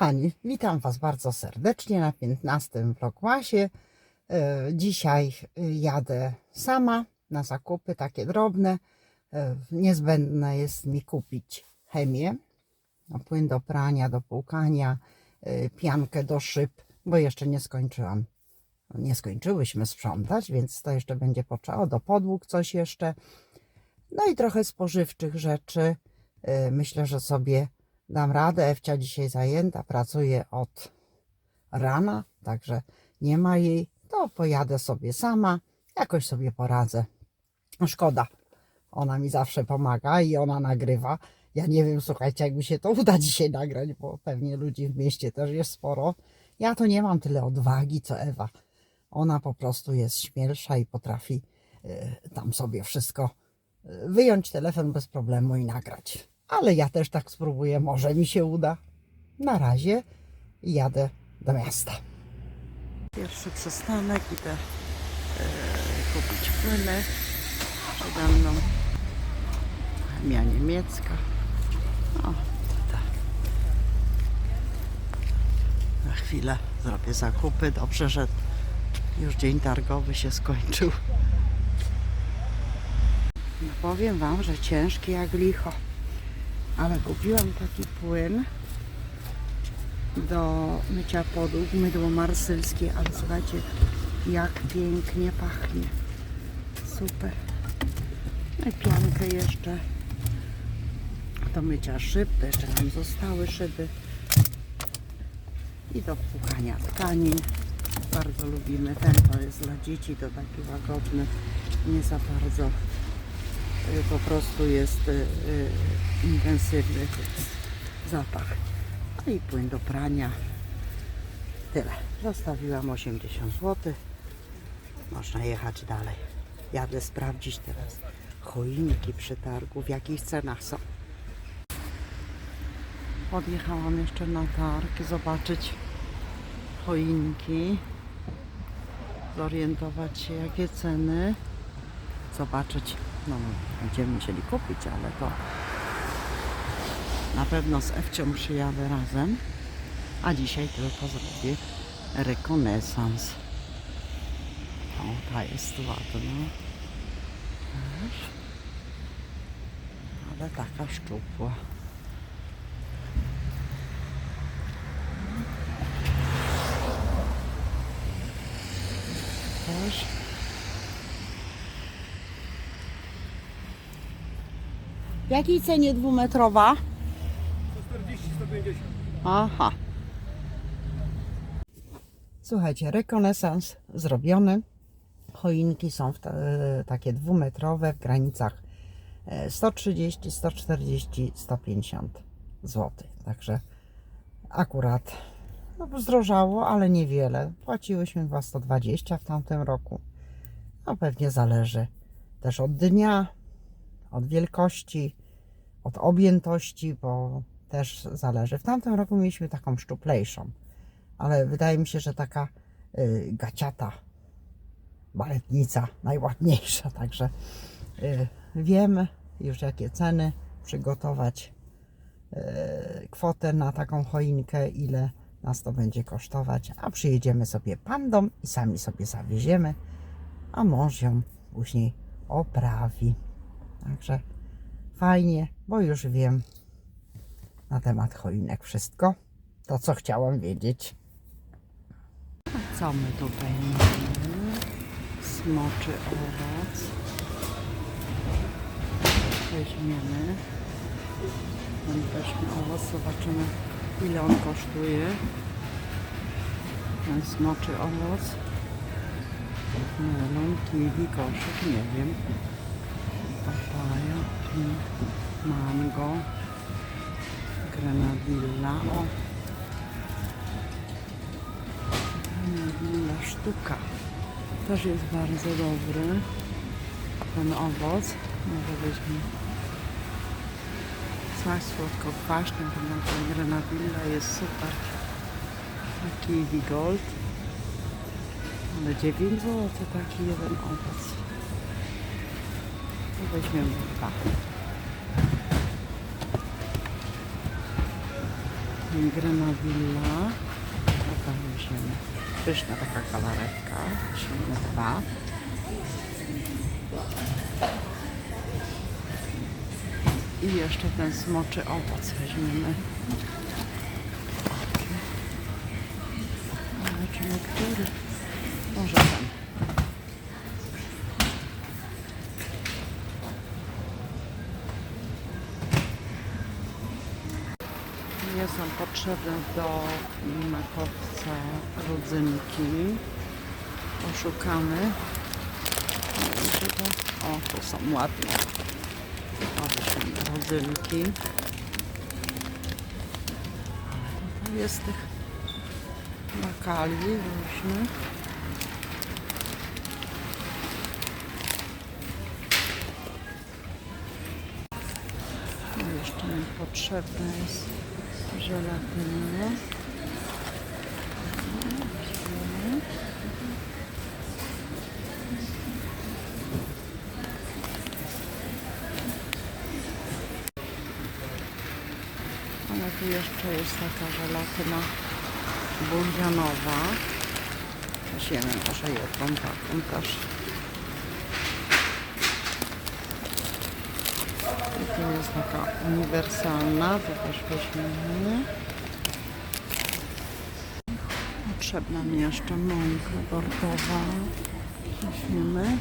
Kochani, witam Was bardzo serdecznie na 15 vlogmasie. E, Dzisiaj e, jadę sama na zakupy takie drobne. E, Niezbędne jest mi kupić chemię, no, płyn do prania, do płukania, piankę do szyb, bo jeszcze nie skończyłam. Nie skończyłyśmy sprzątać, więc to jeszcze będzie potrzeba. Do podłóg coś jeszcze. No i trochę spożywczych rzeczy. Myślę, że sobie dam radę. Ewcia dzisiaj zajęta, pracuje od rana, także nie ma jej. To pojadę sobie sama, jakoś sobie poradzę. Szkoda, ona mi zawsze pomaga i ona nagrywa. Ja nie wiem, słuchajcie, jak mi się to uda dzisiaj nagrać, bo pewnie ludzi w mieście też jest sporo. Ja to nie mam tyle odwagi co Ewa. Ona po prostu jest śmielsza i potrafi y, tam sobie wszystko y, wyjąć telefon bez problemu i nagrać. Ale ja też tak spróbuję, może mi się uda. Na razie jadę do miasta. Pierwszy przystanek, idę e, kupić płyny. Przede mną chemia niemiecka. O, tutaj. Za chwilę zrobię zakupy. Dobrze, że już dzień targowy się skończył. No powiem Wam, że ciężki jak licho. Ale kupiłam taki płyn do mycia podłóg, mydło marsylskie, ale słuchajcie, jak pięknie pachnie. Super. No i piankę jeszcze do mycia szyb, to jeszcze nam zostały szyby. I do płukania tkanin. Bardzo lubimy ten, to jest dla dzieci, to taki łagodny, nie za bardzo po prostu jest y, y, intensywny zapach. No i płyn do prania. Tyle. Zostawiłam 80 zł. Można jechać dalej. Jadę sprawdzić teraz choinki przy targu, w jakich cenach są. Podjechałam jeszcze na targ, zobaczyć choinki, zorientować się jakie ceny, zobaczyć, no będziemy musieli kupić, ale to na pewno z Ewcią przyjadę razem, a dzisiaj tylko zrobię rekonesans. O, ta jest ładna. Też. Ale taka szczupła. Też. Jakiej cenie dwumetrowa? 140-150. Aha. Słuchajcie, rekonesans zrobiony. Choinki są w ta, e, takie dwumetrowe w granicach e, 130, 140, 150 zł. Także akurat no, zdrożało, ale niewiele. Płaciłyśmy chyba 120 w tamtym roku. No pewnie zależy też od dnia, od wielkości, od objętości, bo też zależy. W tamtym roku mieliśmy taką szczuplejszą, ale wydaje mi się, że taka y, gaciata, baletnica najładniejsza, także y, wiemy już jakie ceny, przygotować y, kwotę na taką choinkę, ile nas to będzie kosztować, a przyjedziemy sobie pandą i sami sobie zawieziemy, a mąż ją później oprawi. Także fajnie, bo już wiem, na temat choinek wszystko. To, co chciałam wiedzieć. Co my tutaj mamy? Smoczy owoc. Weźmiemy. Ten też owoc. Zobaczymy, ile on kosztuje. Ten smoczy owoc. Melon, kiwi, koszyk, nie wiem. Papaja, mango grenadilla. O. Grenadilla sztuka. Też jest bardzo dobry. Ten owoc. Może weźmy coś słodko-kwaśny. Ten grenadilla jest super. A kiwi gold. Ale 9 zł taki jeden owoc. Weźmiemy dwa. Grenadilla. Taka weźmiemy. Pyszna taka. Weźmiemy dwa. I jeszcze ten smoczy owoc weźmiemy. Zobaczymy, który. Może ten. Nie potrzebne do makowca rodzynki. Poszukamy. O, tu są ładne. O, tu są rodzynki. Ale tutaj jest tych makali różnych. No jeszcze mi potrzebna jest żelatyna. Ale tu jeszcze jest taka żelatyna bulwianowa. Weźmiemy może jedną taką też. I tu jest taka uniwersalna, też weźmiemy. Potrzebna mi jeszcze mąka bordowa. Weźmiemy.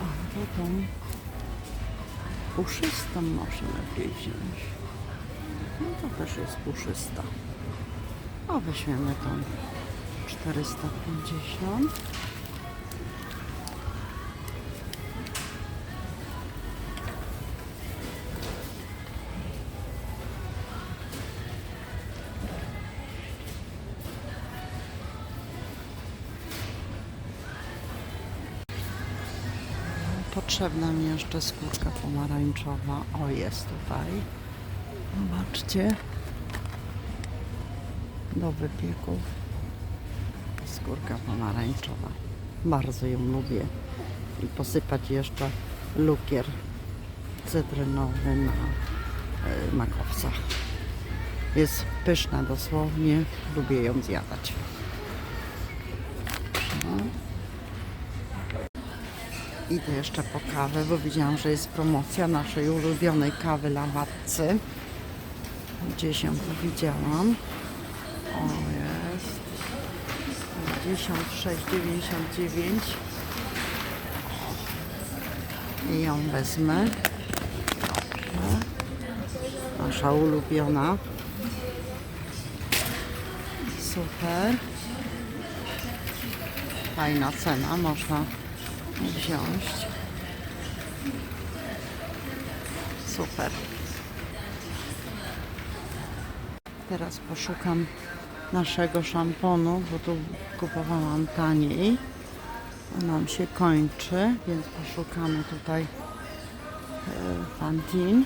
A, to tą puszystą może lepiej wziąć. No to też jest puszysta. O, weźmiemy tą 450. Potrzebna mi jeszcze skórka pomarańczowa. O, jest tutaj. Zobaczcie. Do wypieków. Skórka pomarańczowa. Bardzo ją lubię. I posypać jeszcze lukier cytrynowy na makowcach. Jest pyszna dosłownie. Lubię ją zjadać. No. Idę jeszcze po kawę, bo widziałam, że jest promocja naszej ulubionej kawy Lawatcy. Gdzieś ją widziałam. 56,99. I ją wezmę. Nasza ulubiona. Super. Fajna cena, można wziąć. Super. Teraz poszukam naszego szamponu, bo tu kupowałam taniej. A nam się kończy, więc poszukamy tutaj e, Pantene.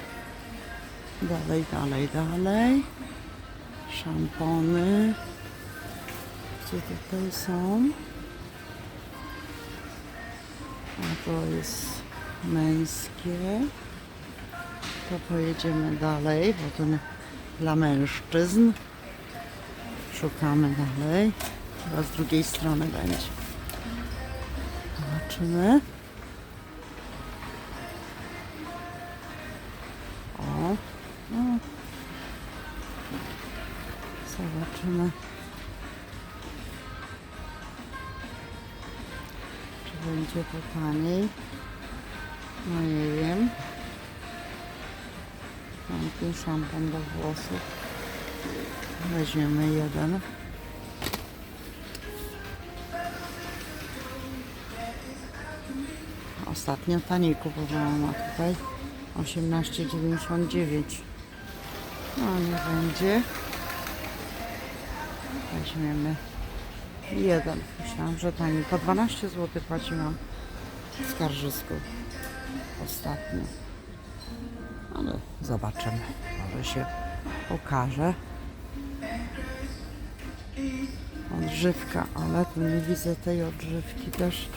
Dalej, dalej, dalej. Szampony. Gdzie tutaj są? A to jest męskie. To pojedziemy dalej, bo to dla mężczyzn. Szukamy dalej. Chyba z drugiej strony będzie. Zobaczymy. O. o. Zobaczymy. Czy będzie to taniej? No nie wiem. Mam tu szampon do włosów. Weźmiemy jeden. Ostatnio taniej kupowałam, a tutaj 18,99. No nie będzie. Weźmiemy jeden. Myślałam, że taniej. Po 12 zł płaciłam w Skarżysku ostatnio. Ale zobaczymy. Może się okaże odżywka, ale tu nie widzę tej odżywki też.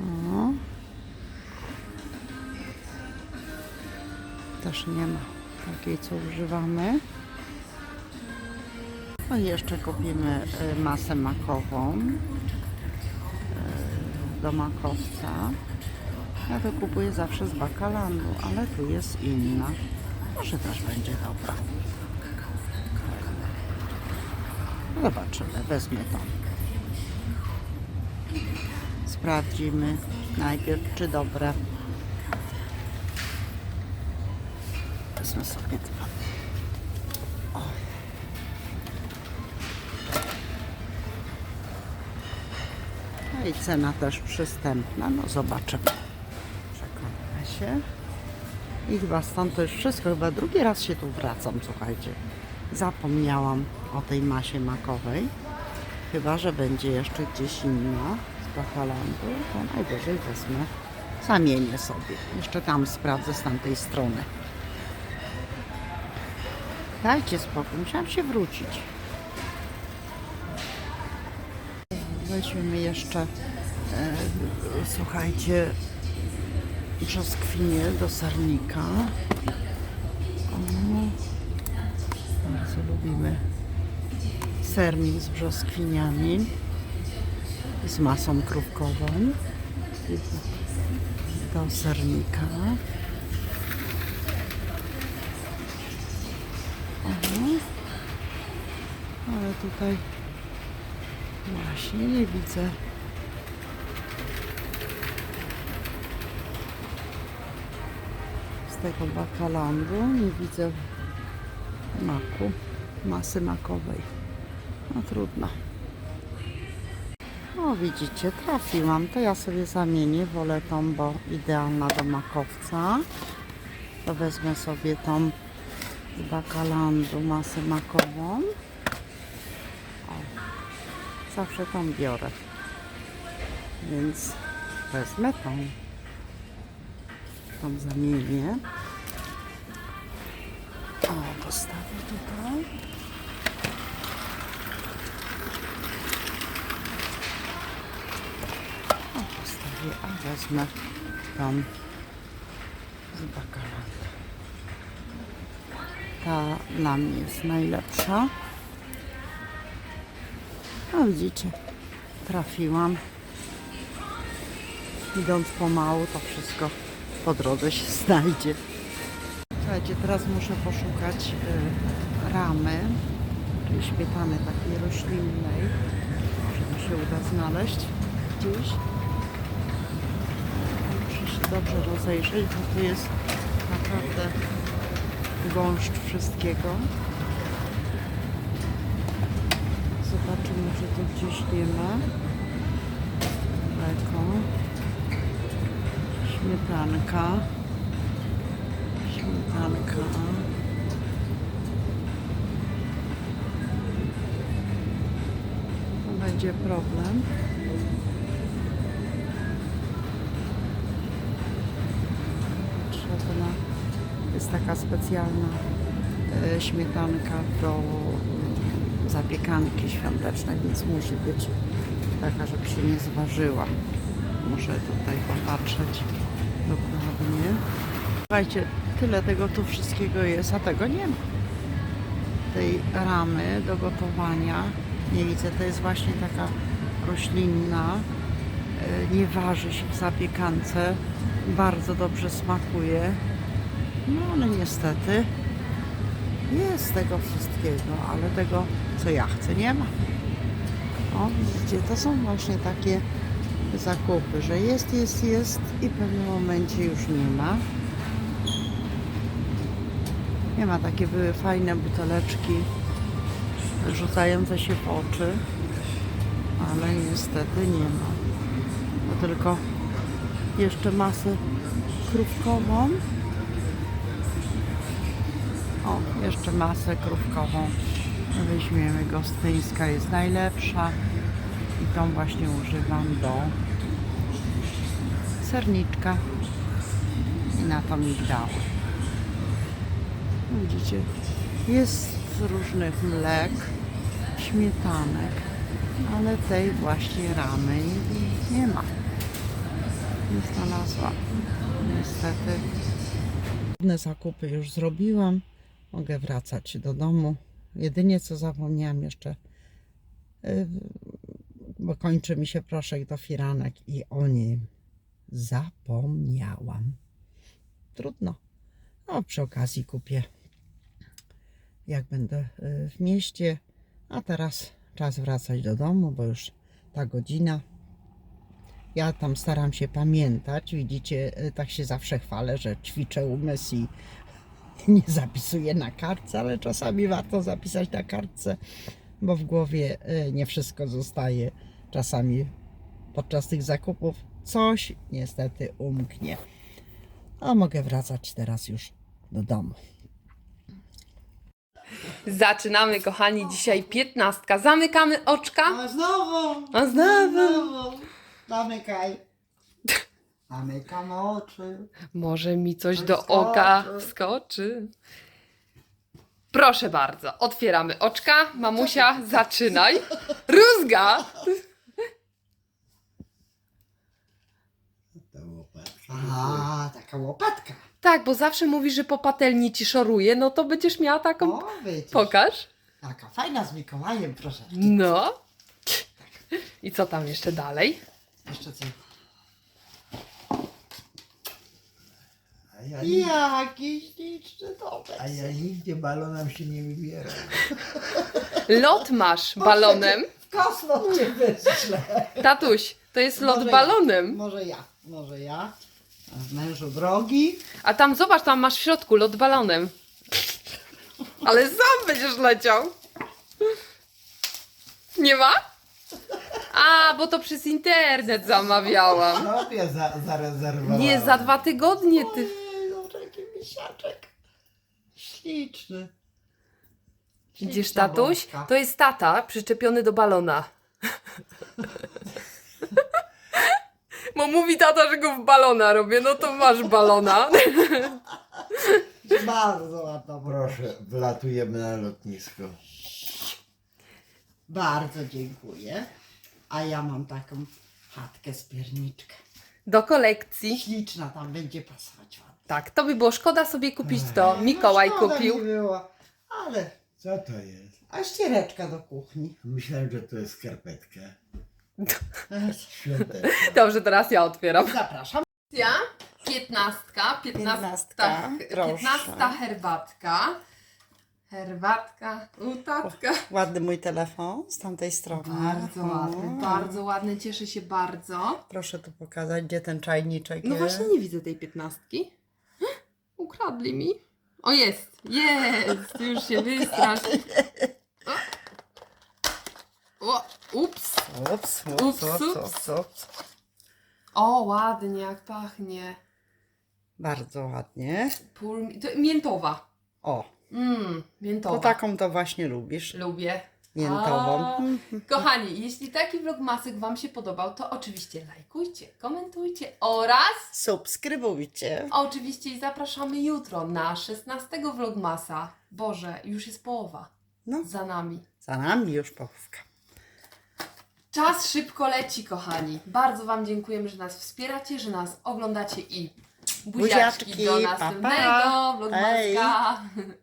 O. Też nie ma takiej, co używamy. No i jeszcze kupimy y, masę makową y, do makowca. Ja to kupuję zawsze z bakalandu, ale tu jest inna. Może też będzie dobra. Zobaczymy, wezmę tą. Sprawdzimy najpierw, czy dobre. Wezmę sobie dwa. No i cena też przystępna. No zobaczymy. Przekonamy się. I chyba stąd to już wszystko. Chyba drugi raz się tu wracam, słuchajcie. Zapomniałam o tej masie makowej. Chyba, że będzie jeszcze gdzieś inna z Bachalandu, to najwyżej wezmę, zamienię sobie. Jeszcze tam sprawdzę z tamtej strony. Dajcie spokój, musiałam się wrócić. Weźmiemy jeszcze, e, słuchajcie, brzoskwinie do sernika. O, bardzo lubimy sernik z brzoskwiniami z masą krówkową do sernika. O, ale tutaj właśnie nie widzę z tego bakalandu, nie widzę maku, masy makowej. No trudno. O widzicie, trafiłam. To ja sobie zamienię. Wolę tą, bo idealna do makowca. To wezmę sobie tą z bakalandu masę makową. O, zawsze tą biorę. Więc wezmę tą. Tą zamienię. O, postawię tutaj. O, postawię, a wezmę tą z. Ta dla mnie jest najlepsza. No widzicie, trafiłam. Idąc pomału, to wszystko po drodze się znajdzie. Słuchajcie, teraz muszę poszukać y, ramy, czyli śmietany takiej roślinnej. Może mi się uda znaleźć gdzieś. Dobrze rozejrzeć, bo tu jest naprawdę gąszcz wszystkiego. Zobaczymy, czy tu gdzieś nie ma. Mleko. Śmietanka. Śmietanka. To będzie problem. Jest taka specjalna e, śmietanka do mm, zapiekanki świątecznej, więc musi być taka, żeby się nie zważyła. Muszę tutaj popatrzeć dokładnie. Słuchajcie, tyle tego tu wszystkiego jest, a tego nie ma. Tej ramy do gotowania nie widzę. To jest właśnie taka roślinna. e, Nie waży się w zapiekance. Bardzo dobrze smakuje. No ale niestety jest tego wszystkiego, ale tego co ja chcę nie ma. O, widzicie, to są właśnie takie zakupy, że jest, jest, jest i w pewnym momencie już nie ma. Nie ma, takie były fajne buteleczki rzucające się w oczy, ale niestety nie ma. No tylko jeszcze masę krówkową. O, jeszcze masę krówkową. Weźmiemy gostyńska, jest najlepsza i tą właśnie używam do serniczka i na to migdały. Widzicie, jest różnych mlek, śmietanek, ale tej właśnie ramy nie ma. Nie znalazłam. Niestety zakupy już zrobiłam. Mogę wracać do domu. Jedynie co zapomniałam jeszcze, yy, bo kończy mi się proszek do firanek i o nim zapomniałam. Trudno. No, przy okazji kupię, jak będę yy, w mieście. A teraz czas wracać do domu, bo już ta godzina. Ja tam staram się pamiętać. Widzicie, y, tak się zawsze chwalę, że ćwiczę umysł i nie zapisuję na kartce, ale czasami warto zapisać na kartce, bo w głowie y, nie wszystko zostaje. Czasami podczas tych zakupów coś niestety umknie. A mogę wracać teraz już do domu. Zaczynamy, kochani, dzisiaj piętnastka. Zamykamy oczka. A znowu! A znowu! Zamykaj. Zamykam oczy. Może mi coś Coś do oka wskoczy. Proszę bardzo, otwieramy oczka. Mamusia, zaczynaj. Rózga! A, taka łopatka. Tak, bo zawsze mówisz, że po patelni ci szoruje, no to będziesz miała taką. O, widzisz. Pokaż. Taka fajna z Mikołajem, proszę. No. I co tam jeszcze dalej? Jeszcze co? A ja, Jaki śliczny domek. a ja nigdzie balonem się nie wybieram. Lot masz balonem. W kosmos cię wyślę. Tatuś, to jest lot Może ja. balonem. Może ja, może ja. Mężu drogi. A tam zobacz, tam masz w środku lot balonem. Ale sam będziesz leciał. Nie ma? A, bo to przez internet zamawiałam. Sobie za, zarezerwowałem. Nie, za dwa tygodnie ty. Misiaczek. Śliczny. Widzisz, Śliczna tatuś? bączka. To jest tata przyczepiony do balona. Bo mówi tata, że go w balona robię, no to masz balona. Bardzo ładna. Proszę, wlatujemy na lotnisko. Bardzo dziękuję. A ja mam taką chatkę z pierniczkę. Do kolekcji. Śliczna tam będzie pasować ładnie. Tak, to by było szkoda sobie kupić to. Mikołaj No, szkoda kupił. Mi było, ale Co to jest? a ściereczka do kuchni. Myślałem, że to jest skarpetka. Świąteczna. Dobrze, teraz ja otwieram. Zapraszam. Ja? Piętnastka, piętnastka, Piętnastka, proszę. piętnasta herbatka. Herbatka, utatka. Ładny mój telefon z tamtej strony. Bardzo ładny, O. bardzo ładny, cieszę się bardzo. Proszę tu pokazać, gdzie ten czajniczek No jest. właśnie nie widzę tej piętnastki. Ukradli mi. O jest, jest, już się wystrasz. O, o ups. Ups, Ups, ups, ups, ups. O, ładnie, jak pachnie. Bardzo ładnie. Pól... To miętowa. O, Mmm, miętowa. to taką to właśnie lubisz. Lubię. Miętową. A, Kochani, jeśli taki vlogmasek Wam się podobał, to oczywiście lajkujcie, komentujcie oraz Subskrybujcie. oczywiście i zapraszamy jutro na 16 vlogmasa. Boże, już jest połowa No, za nami. za nami już połówka. Czas szybko leci, kochani. Bardzo Wam dziękujemy, że nas wspieracie, że nas oglądacie i buziaczki, Buziaczki, do pa, pa. następnego vlogmaska.